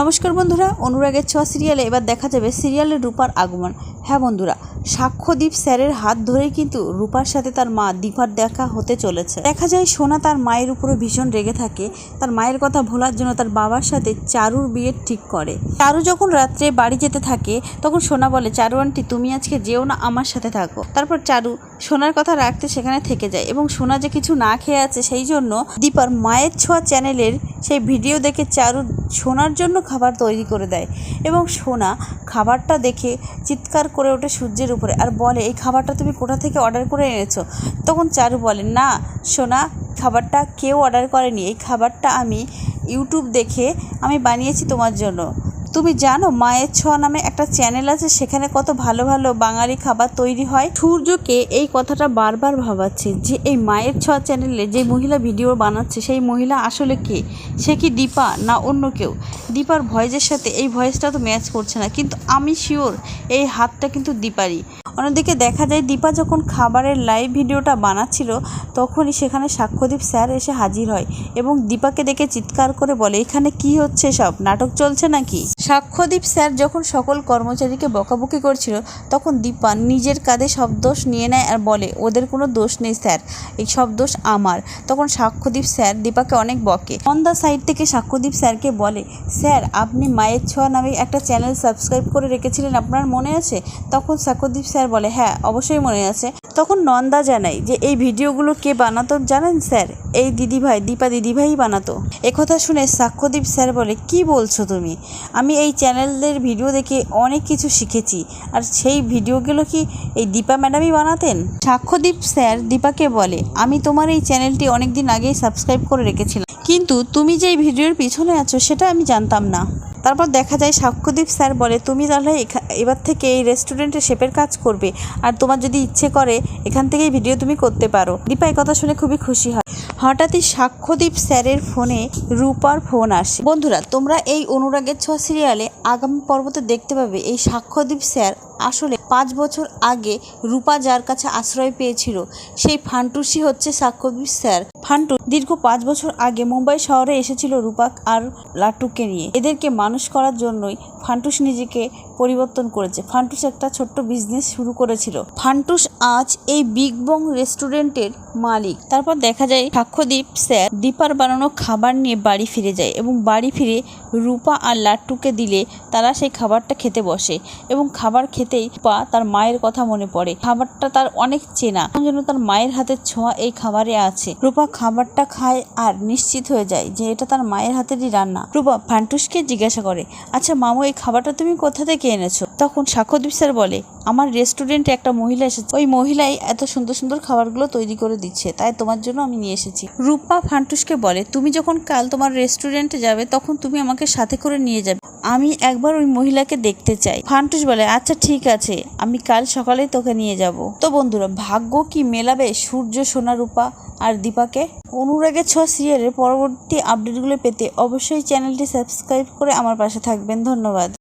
নমস্কার বন্ধুরা অনুরাগের ছোঁয়া সিরিয়ালে এবার দেখা যাবে সিরিয়ালের রূপার আগমন। হ্যাঁ বন্ধুরা, সাক্ষ্যদীপ স্যারের হাত ধরেই কিন্তু রূপার সাথে তার মা দীপার দেখা হতে চলেছে। দেখা যায় সোনা তার মায়ের উপরে ভীষণ রেগে থাকে। তার মায়ের কথা ভোলার জন্য তার বাবার সাথে চারুর বিয়ে ঠিক করে। চারু যখন রাত্রে বাড়ি যেতে থাকে, তখন সোনা বলে, চারু আন্টি, তুমি আজকে যেও না, আমার সাথে থাকো। তারপর চারু সোনার কথা রাখতে সেখানে থেকে যায় এবং সোনা যে কিছু না খেয়ে আছে সেই জন্য দীপার মায়ের ছোঁয়া চ্যানেলের সেই ভিডিও দেখে চারু সোনার জন্য খাবার তৈরি করে দেয় এবং সোনা খাবারটা দেখে চিৎকার করে ওঠে সূর্যের উপরে আর বলে, এই খাবারটা তুমি কোথা থেকে অর্ডার করে এনেছো? তখন চারু বলে, না, সোনা, খাবারটা কেউ অর্ডার করেনি। এই খাবারটা আমি ইউটিউব দেখে আমি বানিয়েছি তোমার জন্য। তুমি জানো মায়ের ছোঁয়া নামে একটা চ্যানেল আছে, সেখানে কত ভালো ভালো বাঙালি খাবার তৈরি হয়। সূর্যকে এই কথাটা বারবার ভাবাচ্ছে যে এই মায়ের ছোঁয়া চ্যানেলে যে মহিলা ভিডিও বানাচ্ছে, সেই মহিলা আসলে কে? সে কি দীপা না অন্য কেউ? দীপার ভয়েসের সাথে এই ভয়েসটা তো ম্যাচ করছে না, কিন্তু আমি শিওর এই হাতটা কিন্তু দীপারই। অন্যদিকে দেখা যায় দীপা যখন খাবারের লাইভ ভিডিওটা বানাচ্ছিল, তখনই সেখানে সাক্ষ্যদীপ স্যার এসে হাজির হয় এবং দীপাকে দেখে চিৎকার করে বলে, এখানে কি হচ্ছে সব? নাটক চলছে নাকি? সাক্ষ্যদীপ স্যার যখন সকল কর্মচারীকে বকাবকি করছিল, তখন দীপা নিজের কাঁধে সব দোষ নিয়ে নেয় আর বলে, ওদের কোনো দোষ নেই স্যার, এই সব দোষ আমার। তখন সাক্ষ্যদীপ স্যার দীপাকে অনেক বকে। অন দ্য সাইড থেকে সাক্ষ্যদীপ স্যারকে বলে, স্যার, আপনি মায়ের ছোঁয়া নামে একটা চ্যানেল সাবস্ক্রাইব করে রেখেছিলেন, আপনার মনে আছে? তখন সাক্ষ্যদীপ স্যার বলে হ্যাঁ অবশ্যই মনে আছে। তখন নন্দা জানাই যে, এই ভিডিওগুলো কে বানাতো জানেন স্যার? এই দিদিভাই, দীপা দিদিভাই বানাতো। একথা শুনে সাক্ষ্যদীপ স্যার বলে, কি বলছো তুমি? আমি এই চ্যানেলের ভিডিও দেখে অনেক কিছু শিখেছি। আর সেই ভিডিওগুলো কি এই দীপা ম্যাডামই বানাতেন? সাক্ষ্যদীপ স্যার দীপাকে বলে, আমি তোমার এই চ্যানেলটি অনেক দিন আগেই সাবস্ক্রাইব করে রেখেছিলাম। কিন্তু তুমি যে ভিডিওর পিছনে আছো, সেটা আমি জানতাম না। তারপর দেখা যায় সাক্ষ্যদীপ স্যার বলে, তুমি তাহলে এবার থেকে এই রেস্টুরেন্টে শেপের কাজ করবে। আর তোমার যদি ইচ্ছে করে, এখান থেকেই ভিডিও তুমি করতে পারো। দীপা এই কথা শুনে খুবই খুশি হয়। হঠাৎই সাক্ষ্যদীপ স্যারের ফোনে রূপার ফোন আসে। বন্ধুরা, তোমরা এই অনুরাগের ছোঁয়া সিরিয়ালে আগামী পর্বতে দেখতে পাবে, এই সাক্ষ্যদীপ স্যার আসলে পাঁচ বছর আগে রূপা যার কাছে আশ্রয় পেয়েছিল, সেই ফান্টুসি হচ্ছে সাক্ষ্যদীপ স্যার। ফান্টু দীর্ঘ পাঁচ বছর আগে মুম্বাই শহরে এসেছিল রূপাক আর লাটুকে নিয়ে। এদেরকে মানুষ করার জন্যই ফান্টুস নিজেকে পরিবর্তন করেছে। ফান্টুস একটা ছোট্ট বিজনেস শুরু করেছিল। ফান্টুস আজ এই বিগ বং রেস্টুরেন্টের মালিক। তারপর দেখা যায় সাক্ষ্যদীপ স্যার দীপার বানানো খাবার নিয়ে বাড়ি ফিরে যায় এবং বাড়ি ফিরে রূপা আর লাট্টুকে দিলে তারা সেই খাবারটা খেতে বসে এবং খাবার খেতেই রূপা তার মায়ের কথা মনে পড়ে। খাবারটা তার অনেক চেনা। যেন তার মায়ের হাতের ছোঁয়া এই খাবারে আছে। রূপা খাবারটা খায় আর নিশ্চিত হয়ে যায় যে এটা তার মায়ের হাতেরই রান্না। রূপা ফান্টুসকে জিজ্ঞাসা করে আচ্ছা মামু, এই খাবারটা তুমি কোথা থেকে এনেছো। তখন সাক্ষ্যদীপ স্যার বলে, আমার রেস্টুরেন্টে একটা মহিলা এসেছে। ওই মহিলাই এত সুন্দর সুন্দর খাবারগুলো তৈরি করে দিচ্ছে, তাই তোমার জন্য আমি নিয়ে এসেছি। রূপা ফান্টুসকে বলে, তুমি যখন কাল তোমার রেস্টুরেন্টে যাবে, তখন তুমি আমাকে সাথে করে নিয়ে যাবে। আমি একবার ওই মহিলাকে দেখতে চাই। ফান্টুস বলে আচ্ছা ঠিক আছে, আমি কাল সকালেই তোকে নিয়ে যাব। তো বন্ধুরা, ভাগ্য কি মেলাবে সূর্য, সোনা, রূপা আর দীপাকে? অনুরাগের ছ সিরিয়ালের পরবর্তী আপডেটগুলো পেতে অবশ্যই চ্যানেলটি সাবস্ক্রাইব করে আমার পাশে থাকবেন। ধন্যবাদ।